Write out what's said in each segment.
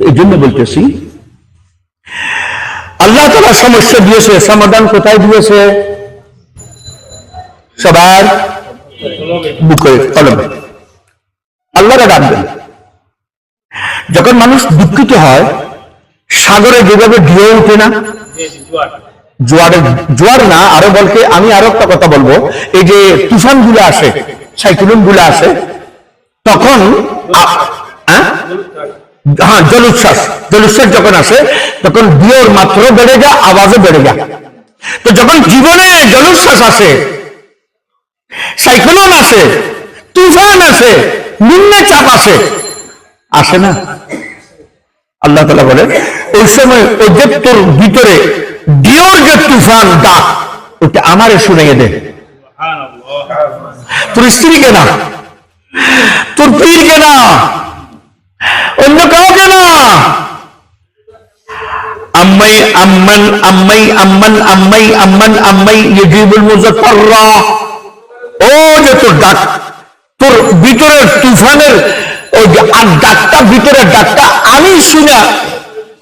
এই জন্য বলতেছি, আল্লাহ তারা সমস্যা দিয়েছে, সমাধান কোথায় দিয়েছে? সবার বুকে কলমে। ডাকবেন যখন মানুষ দুঃখিত হয়, সাগরে যেভাবে ঢেউ ওঠে না, জোয়ারে, জোয়ার না, আরও বলকে, আমি আরও একটা কথা বলব, এই যে তুফানগুলো আসে সাইক্লোনগুলো আসে, তখন আ- হ্যাঁ? জলোচ্ছ্বাস। জলোচ্ছ্বাস যখন আসে তখন বিয়ের মাত্র বেড়ে যায় আওয়াজও বেড়ে যায় তো যখন জীবনে জলোচ্ছ্বাস আসে সাইক্লোন আসে তুফান আসে নিম্ন চাপ আসে আসে না। আল্লাহ তালা বলে ওই সময় ওই যে তোর ভিতরে ডিওর যে তুফান ডাক ওটা আমারে শুনিয়ে দে। তোর স্ত্রীকে না তোর পীরকে না অন্য কাউকে না আম্মাই আম্মান আম্মাই আম্মান আম্মাই আম্মান আম্মাই ও যে তোর ডাক তোর ভিতরের তুফানের ওই আর ডাকটা ভিতরের ডাকটা আমি শুনা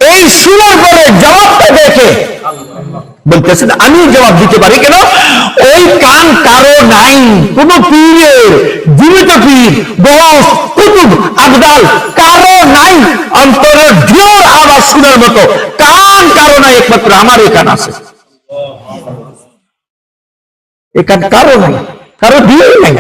এই শোনার পরে জবাবটা দেখে বলতেছেন আমি জবাব দিতে পারি কেন ওই কান কারও নাই কোন পীরের জীবিত পীর বস কুতুব আবদাল নাই অন্তরের জোর আওয়াজ শোনার মতো কান কারো নাই একমাত্র আমার এই কান আছে এ কান কারো নাই কারো দিয়ে নাই